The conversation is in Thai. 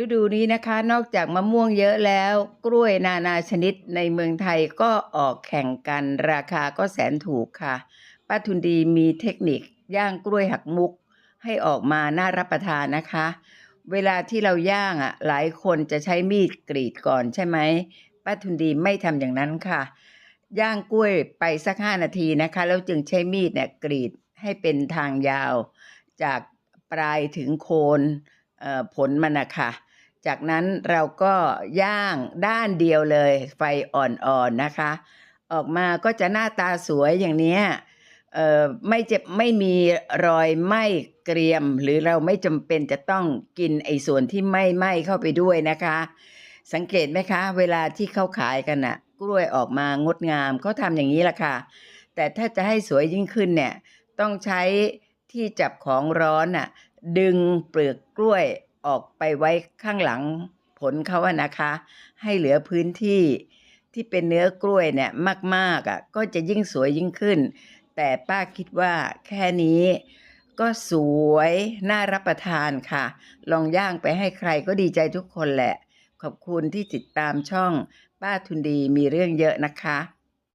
ฤดูนี้นะคะนอกจากมะม่วงเยอะแล้ว กล้วยนานาชนิดในเมืองไทยก็ออกแข่งกันราคาก็แสนถูกค่ะป้าทุนดีมีเทคนิคย่างกล้วยหักมุก ให้ออกมาน่ารับประทานนะคะ เวลาที่เราย่างอะหลายคนจะใช้มีดกรีดก่อนใช่ไหมป้าทุนดีไม่ทำอย่างนั้นค่ะ ย่างกล้วยไปสักห้านาทีนะคะ แล้วจึงใช้มีดเนี่ยกรีดให้เป็นทางยาว จากปลายถึงโคน ผลมันนะคะจากนั้นเราก็ย่างด้านเดียวเลยไฟอ่อนๆนะคะ ออกมาก็จะหน้าตาสวยอย่างนี้ไม่เจ็บไม่มีรอยไหม้เกรียม หรือเราไม่จำเป็นจะต้องกินไอ้ส่วนที่ไม่ไหม้เข้าไปด้วยนะคะ สังเกตไหมคะ เวลาที่เขาขายกันน่ะกล้วยออกมางดงามเขาทำอย่างนี้ละค่ะ แต่ถ้าจะให้สวยยิ่งขึ้นเนี่ยต้องใช้ที่จับของร้อนน่ะ ดึงเปลือกกล้วยออกไปไว้ข้างหลังผลเขาอะนะคะ ให้เหลือพื้นที่ที่เป็นเนื้อกล้วยเนี่ยมากๆอะก็จะยิ่งสวยยิ่งขึ้น แต่ป้าคิดว่าแค่นี้ ก็สวยน่ารับประทานค่ะ ลองย่างไปให้ใครก็ดีใจทุกคนแหละ ขอบคุณที่ติดตามช่อง ป้าทุนดีมีเรื่องเยอะนะคะ